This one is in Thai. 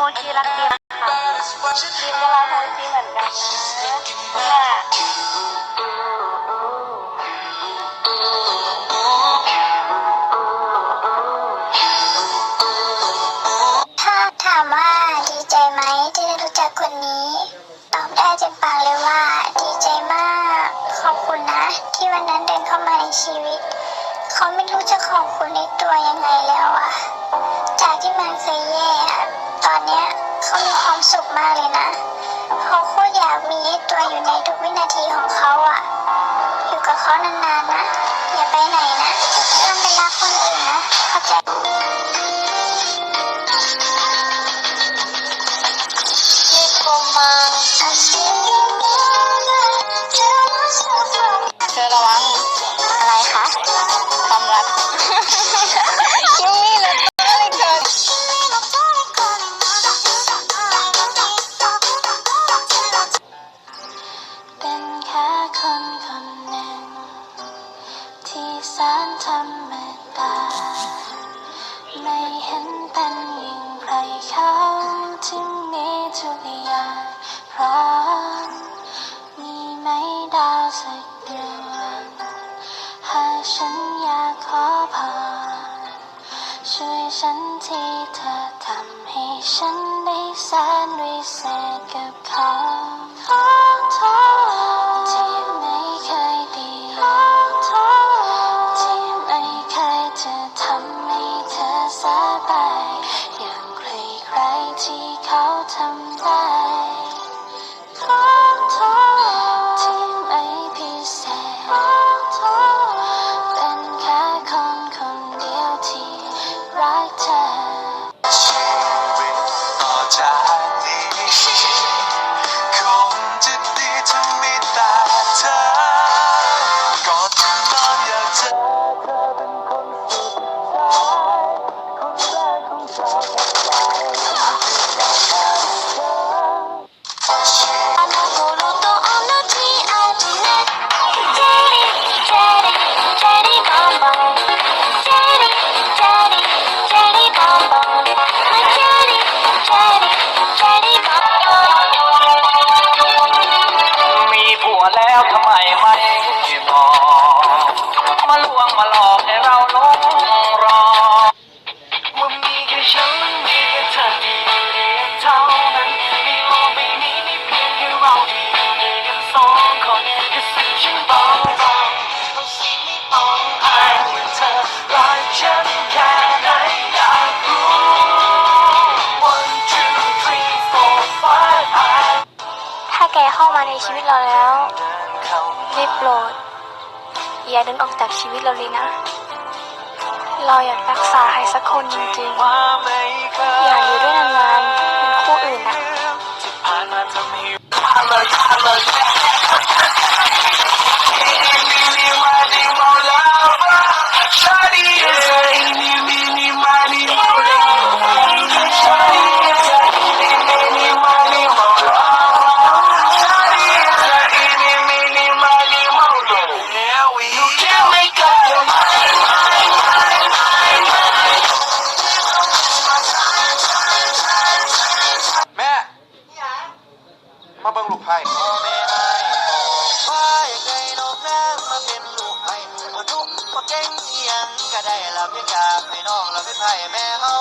โมชิรักดีนะคะดีมก็รักโมชิเหมือนกันนะน่ะถ้าถามว่าดีใจไหมที่ได้รู้จักคนนี้ ตอบได้เต็มปากเลยว่าดีใจมาก ขอบคุณนะ ที่วันนั้นเดินเข้ามาในชีวิต เขาไม่รู้จะขอบคุณในตัวยังไงแล้วอะจากที่มันเคยแย่ ตอนเนี้ยเขามีความสุขมากเลยนะเขาโคตรอยากมีตัวอยู่ในทุกวินาทีของเขาอะอยู่กับเขานานๆนะ อย่าไปไหนนะ ฉันที่เธอทำให้ฉันได้แสนวิเศษกับเขา เข้ามาในชีวิตเราแล้วรีบโหลดอย่าเดินออกจากชีวิตเราเลยนะ เราอยากรักษาให้สักคนจริงๆ อยากอยู่ด้วยนานๆเป็นคู่อื่นนะ ก็ได้ละพี่กาพี่น้องละพี่ไพ่แม่เฮา